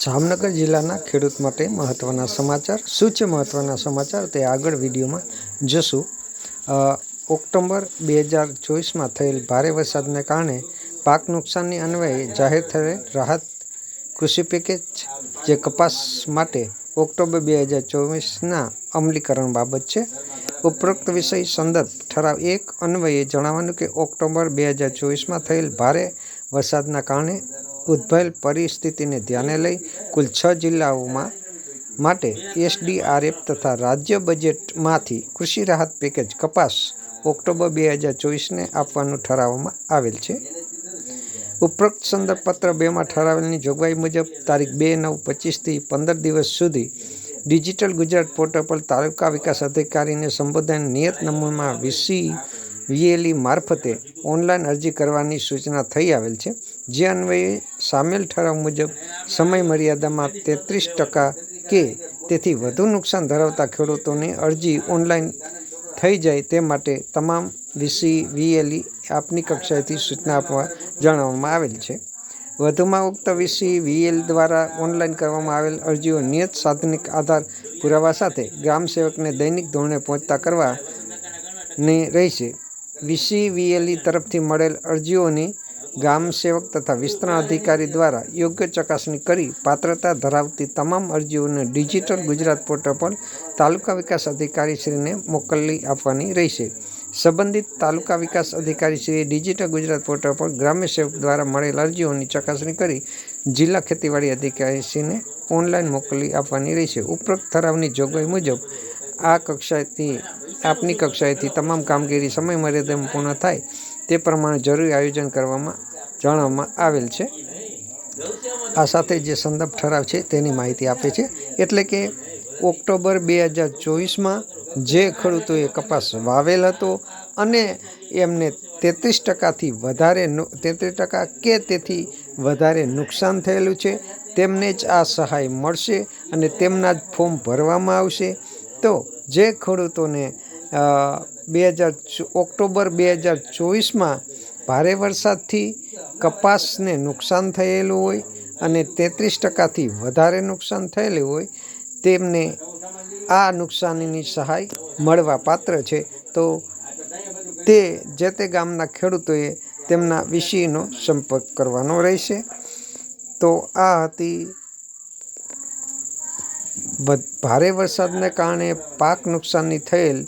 જામનગર જિલ્લાના ખેડૂત માટે મહત્ત્વના સમાચાર, શું છે મહત્ત્વના સમાચાર તે આગળ વિડીયોમાં જોશું. ઓક્ટોમ્બર બે હજાર ચોવીસમાં થયેલ ભારે વરસાદને કારણે પાક નુકસાનની અન્વયે જાહેર થયેલ રાહત કૃષિ પેકેજ જે કપાસ માટે ઓક્ટોબર બે હજાર ચોવીસના અમલીકરણ બાબત છે. ઉપરોક્ત વિષય સંદર્ભ ઠરાવ એક અન્વયે જણાવવાનું કે ઓક્ટોબર બે હજાર ચોવીસમાં થયેલ ભારે વરસાદના કારણે ઉદ્ભવેલ પરિસ્થિતિને ધ્યાને લઈ કુલ છ જિલ્લાઓમાં માટે એસડીઆરએફ તથા રાજ્ય બજેટમાંથી કૃષિ રાહત પેકેજ કપાસ ઓક્ટોબર બે હજાર ચોવીસને આપવાનું ઠરાવવામાં આવેલ છે. ઉપરોક્ત સંદર્ભ પત્ર બેમાં ઠરાવેલની જોગવાઈ મુજબ તારીખ બે નવ પચીસથી પંદર દિવસ સુધી ડિજિટલ ગુજરાત પોર્ટલ પર તાલુકા વિકાસ અધિકારીને સંબોધન નિયત નમૂનામાં વીસી વીએલઈ મારફતે ઓનલાઈન અરજી કરવાની સૂચના થઈ આવેલ છે. જે અન્વયે સામેલ ઠરાવ મુજબ સમય મર્યાદામાં તેત્રીસ ટકા કે તેથી વધુ નુકસાન ધરાવતા ખેડૂતોની અરજી ઓનલાઈન થઈ જાય તે માટે તમામ વીસી, વીએલઈ આપની કક્ષાએથી સૂચના આપવા જણાવવામાં આવેલ છે. વધુમાં ઉક્ત વીસી, વીએલ દ્વારા ઓનલાઈન કરવામાં આવેલ અરજીઓ નિયત સાધનિક આધાર પુરાવા સાથે ગ્રામ સેવકને દૈનિક ધોરણે પહોંચતા કરવાની રહેશે. વીસી, વીએલઈ તરફથી મળેલ અરજીઓની ગ્રામ સેવક તથા વિસ્તરણ અધિકારી દ્વારા યોગ્ય ચકાસણી કરી પાત્રતા ધરાવતી તમામ અરજીઓને ડિજિટલ ગુજરાત પોર્ટલ પર તાલુકા વિકાસ અધિકારીશ્રીને મોકલી આપવાની રહેશે. સંબંધિત તાલુકા વિકાસ અધિકારીશ્રીએ ડિજિટલ ગુજરાત પોર્ટલ પર ગ્રામ્ય સેવક દ્વારા મળેલ અરજીઓની ચકાસણી કરી જિલ્લા ખેતીવાડી અધિકારીશ્રીને ઓનલાઈન મોકલી આપવાની રહેશે. ઉપરોક્ત ઠરાવની જોગવાઈ મુજબ આ કક્ષાએથી, આપની કક્ષાએથી તમામ કામગીરી સમય મર્યાદામાં પૂર્ણ થાય તે પ્રમાણે જરૂરી આયોજન કરવામાં જણાવવામાં આવેલ છે. આ સાથે જે સંદર્ભ ઠરાવ છે તેની માહિતી આપે છે. એટલે કે ઓક્ટોબર બે હજાર ચોવીસમાં જે ખેડૂતોએ કપાસ વાવેલ હતો અને એમને તેત્રીસ ટકાથી વધારે તેત્રીસ ટકા કે તેથી વધારે નુકસાન થયેલું છે, તેમને જ આ સહાય મળશે અને તેમના જ ફોર્મ ભરવામાં આવશે. તો જે ખેડૂતોને બે હજાર ઓક્ટોબર બે હજાર ચોવીસમાં ભારે વરસાદથી કપાસને નુકસાન થયેલું હોય અને તેત્રીસ ટકાથી વધારે નુકસાન થયેલું હોય, તેમને આ નુકસાનીની સહાય મળવા પાત્ર છે. તો તે જે તે ગામના ખેડૂતોએ તેમના વિષયનો સંપર્ક કરવાનો રહેશે. તો આ હતી ભારે વરસાદને કારણે પાક નુકસાની થયેલ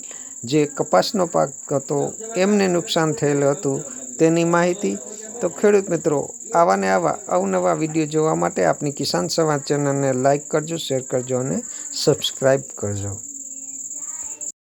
જે કપાસનો પાક હતો, એમને નુકસાન થયેલું હતું તેની માહિતી. તો ખેડૂત મિત્રો આવા ને આવા અવનવા વીડિયો જોવા માટે આપની કિસાન સમાજ ચેનલને લાઇક કરજો, શેર કરજો અને સબસ્ક્રાઈબ કરજો.